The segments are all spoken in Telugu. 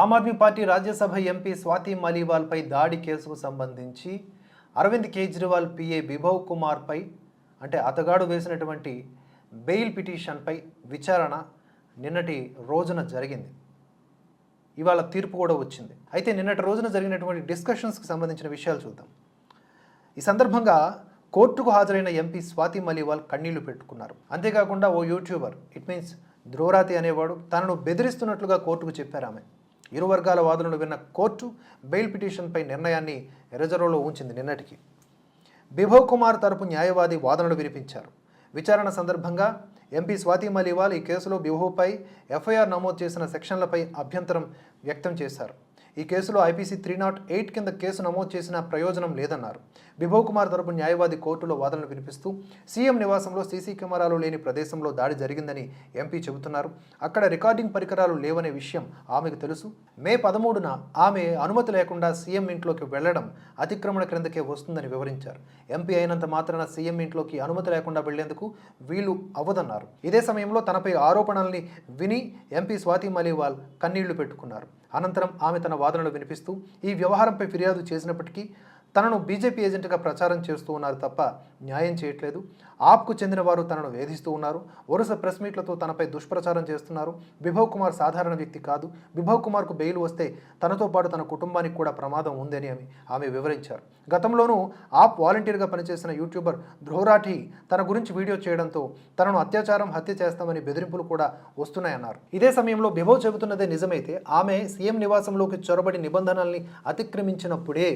ఆమ్ ఆద్మీ పార్టీ రాజ్యసభ ఎంపీ స్వాతి మలీవాల్పై దాడి కేసుకు సంబంధించి అరవింద్ కేజ్రీవాల్ పిఏ విభవ్ కుమార్పై అంటే అతగాడు వేసినటువంటి బెయిల్ పిటిషన్పై విచారణ నిన్నటి రోజున జరిగింది. ఇవాళ తీర్పు కూడా వచ్చింది. అయితే నిన్నటి రోజున జరిగినటువంటి డిస్కషన్స్కి సంబంధించిన విషయాలు చూద్దాం. ఈ సందర్భంగా కోర్టుకు హాజరైన ఎంపీ స్వాతి మలీవాల్ కన్నీళ్ళు పెట్టుకున్నారు. అంతేకాకుండా ఓ యూట్యూబర్ ఇట్ మీన్స్ ధ్రువరాతి అనేవాడు తనను బెదిరిస్తున్నట్లుగా కోర్టుకు చెప్పారు ఆమె. ఇరు వర్గాల వాదనలు విన్న కోర్టు బెయిల్ పిటిషన్పై నిర్ణయాన్ని రిజర్వ్లో ఉంచింది నిన్నటికి. బిభవ్ కుమార్ తరపు న్యాయవాది వాదనలు వినిపించారు. విచారణ సందర్భంగా ఎంపీ స్వాతి మలివాల్ ఈ కేసులో బిభవ్పై ఎఫ్ఐఆర్ నమోదు చేసిన సెక్షన్లపై అభ్యంతరం వ్యక్తం చేశారు. ఈ కేసులో ఐపీసీ త్రీ నాట్ ఎయిట్ కింద కేసు నమోదు చేసిన ప్రయోజనం లేదన్నారు. బిభవ్ కుమార్ తరపు న్యాయవాది కోర్టులో వాదనలు వినిపిస్తూ సీఎం నివాసంలో సీసీ కెమెరాలు లేని ప్రదేశంలో దాడి జరిగిందని ఎంపీ చెబుతున్నారు. అక్కడ రికార్డింగ్ పరికరాలు లేవనే విషయం ఆమెకు తెలుసు. మే పదమూడున ఆమె అనుమతి లేకుండా సీఎం ఇంట్లోకి వెళ్ళడం అతిక్రమణ క్రిందకే వస్తుందని వివరించారు. ఎంపీ అయినంత మాత్రాన సీఎం ఇంట్లోకి అనుమతి లేకుండా వెళ్ళేందుకు వీలు అవ్వదన్నారు. ఇదే సమయంలో తనపై ఆరోపణల్ని విని ఎంపీ స్వాతి మలీవాల్ కన్నీళ్ళు పెట్టుకున్నారు. అనంతరం ఆమె తన వాదనలు వినిపిస్తూ ఈ వ్యవహారంపై ఫిర్యాదు చేసినప్పటికీ తనను బీజేపీ ఏజెంట్గా ప్రచారం చేస్తూ ఉన్నారు తప్ప న్యాయం చేయట్లేదు. ఆప్కు చెందిన వారు తనను వేధిస్తూ ఉన్నారు. వరుస ప్రెస్ మీట్లతో తనపై దుష్ప్రచారం చేస్తున్నారు. బిభవ్ కుమార్ సాధారణ వ్యక్తి కాదు. విభవ్ కుమార్కు బెయిల్ వస్తే తనతో పాటు తన కుటుంబానికి కూడా ప్రమాదం ఉందని ఆమె ఆమె వివరించారు. గతంలోనూ ఆప్ వాలంటీర్గా పనిచేసిన యూట్యూబర్ ధ్రువరాఠి తన గురించి వీడియో చేయడంతో తనను అత్యాచారం హత్య చేస్తామని బెదిరింపులు కూడా వస్తున్నాయన్నారు. ఇదే సమయంలో బిభవ్ చెబుతున్నదే నిజమైతే ఆమె సీఎం నివాసంలోకి చొరబడి నిబంధనల్ని అతిక్రమించినప్పుడే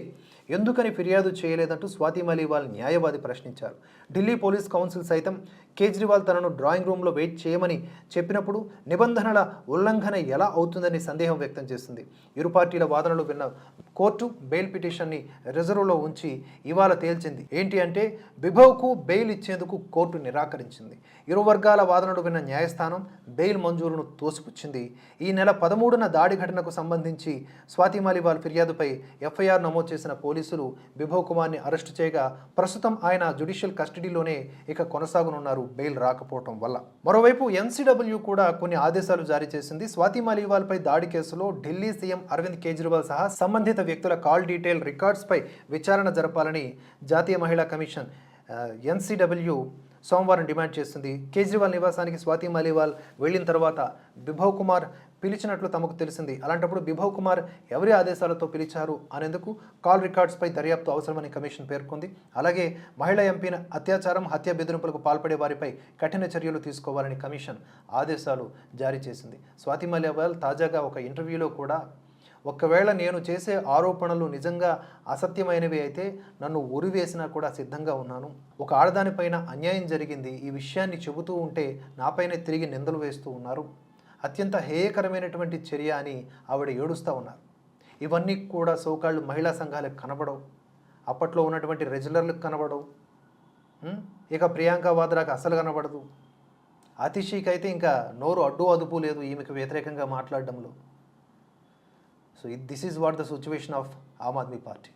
ఎందుకని ఫిర్యాదు చేయలేదంటూ స్వాతి మలీవాల్ న్యాయవాది ప్రశ్నించారు. ఢిల్లీ పోలీస్ కౌన్సిల్ సైతం కేజ్రీవాల్ తనను డ్రాయింగ్ రూమ్లో వెయిట్ చేయమని చెప్పినప్పుడు నిబంధనల ఉల్లంఘన ఎలా అవుతుందని సందేహం వ్యక్తం చేసింది. ఇరు పార్టీల వాదనలు విన్న కోర్టు బెయిల్ పిటిషన్ని రిజర్వ్లో ఉంచి ఇవాళ తేల్చింది. ఏంటి అంటే బిభవ్కు బెయిల్ ఇచ్చేందుకు కోర్టు నిరాకరించింది. ఇరు వర్గాల వాదనలు విన్న న్యాయస్థానం బెయిల్ మంజూరును తోసిపుచ్చింది. ఈ నెల పదమూడున దాడి ఘటనకు సంబంధించి స్వాతి మాలివాల్ ఫిర్యాదుపై ఎఫ్ఐఆర్ నమోదు చేసిన పోలీసులు బిభవ్ కుమార్ని అరెస్టు చేయగా ప్రస్తుతం ఆయన జ్యుడిషియల్ కస్టడీలోనే ఇక కొనసాగనున్నారు. బెయిల్ రాకపోవటం వల్ల. మరోవైపు ఎన్సీడబ్ల్యూ కూడా కొన్ని ఆదేశాలు జారీ చేసింది. స్వాతి మాలీవాల్పై దాడి కేసులో ఢిల్లీ సీఎం అరవింద్ కేజ్రీవాల్ సహా సంబంధిత వ్యక్తుల కాల్ డీటెయిల్ రికార్డ్స్పై విచారణ జరపాలని జాతీయ మహిళా కమిషన్ ఎన్సీడబ్ల్యూ సోమవారం డిమాండ్ చేస్తుంది కేజ్రీవాల్ నివాసానికి స్వాతి మాలివాల్ వెళ్ళిన తర్వాత బిభవ్ కుమార్ పిలిచినట్లు తమకు తెలిసింది. అలాంటప్పుడు బిభవ్ కుమార్ ఎవరి ఆదేశాలతో పిలిచారు అనేందుకు కాల్ రికార్డ్స్పై దర్యాప్తు అవసరమని కమిషన్ పేర్కొంది. అలాగే మహిళా ఎంపీని అత్యాచారం హత్య బెదిరింపులకు పాల్పడే వారిపై కఠిన చర్యలు తీసుకోవాలని కమిషన్ ఆదేశాలు జారీ చేసింది. స్వాతి మలేవాల్ తాజాగా ఒక ఇంటర్వ్యూలో కూడా ఒకవేళ నేను చేసే ఆరోపణలు నిజంగా అసత్యమైనవి అయితే నన్ను ఉరివేసినా కూడా సిద్ధంగా ఉన్నాను. ఒక ఆడదానిపైన అన్యాయం జరిగింది. ఈ విషయాన్ని చెబుతూ ఉంటే నాపైనే తిరిగి నిందలు వేస్తూ ఉన్నారు. అత్యంత హేయకరమైనటువంటి చర్య అని ఆవిడ ఏడుస్తూ ఉన్నారు. ఇవన్నీ కూడా సోకాళ్ళు మహిళా సంఘాలకు కనబడవు. అప్పట్లో ఉన్నటువంటి రెగ్యులర్లకు కనబడవు. ఇక ప్రియాంక వాద్రాకి అసలు కనబడదు. అతిషికి అయితే ఇంకా నోరు అడ్డు అదుపు లేదు ఈమెకు వ్యతిరేకంగా మాట్లాడడంలో. So this is what the situation of Aam Aadmi Party